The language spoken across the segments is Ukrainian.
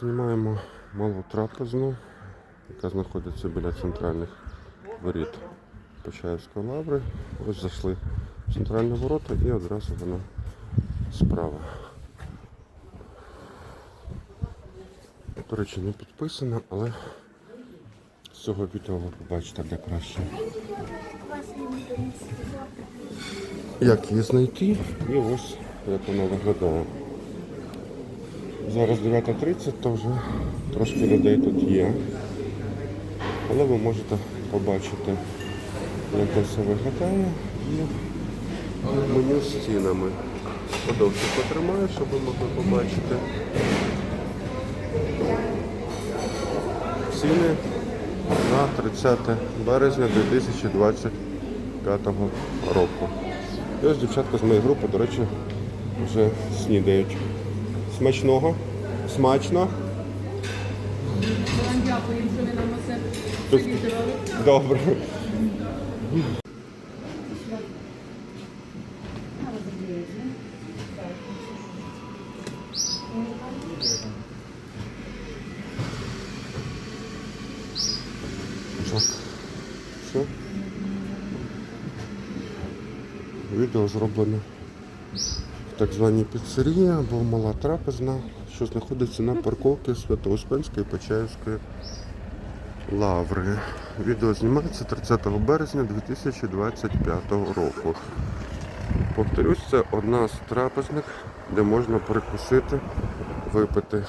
Знімаємо малу трапезну, яка знаходиться біля центральних воріт Почаївської лаври. Ось зайшли в центральні ворота і одразу вона справа. До речі, не підписана, але з цього відео ви побачите де краще. Як її знайти і ось як вона виглядає. Зараз 9.30, то вже трошки людей тут є. Але ви можете побачити, як це все виглядає і меню з цінами. Подовше потримаю, щоб ви могли побачити. Ціни на 30 березня 2025 року. І ось дівчатка з моєї групи, до речі, вже снідають. Смачного. Смачно. Дякуємо, що ви нам. Добре. Так. Все. Відео зроблено так званій піцерії або мала трапезна, що знаходиться на парковці Свято-Успенської Почаївської лаври. Відео знімається 30 березня 2025 року. Повторюсь, це одна з трапезних, де можна перекусити, випити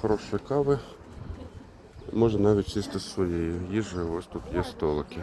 хорошої кави. Можна навіть сісти з своєю їжею. Ось тут є столики.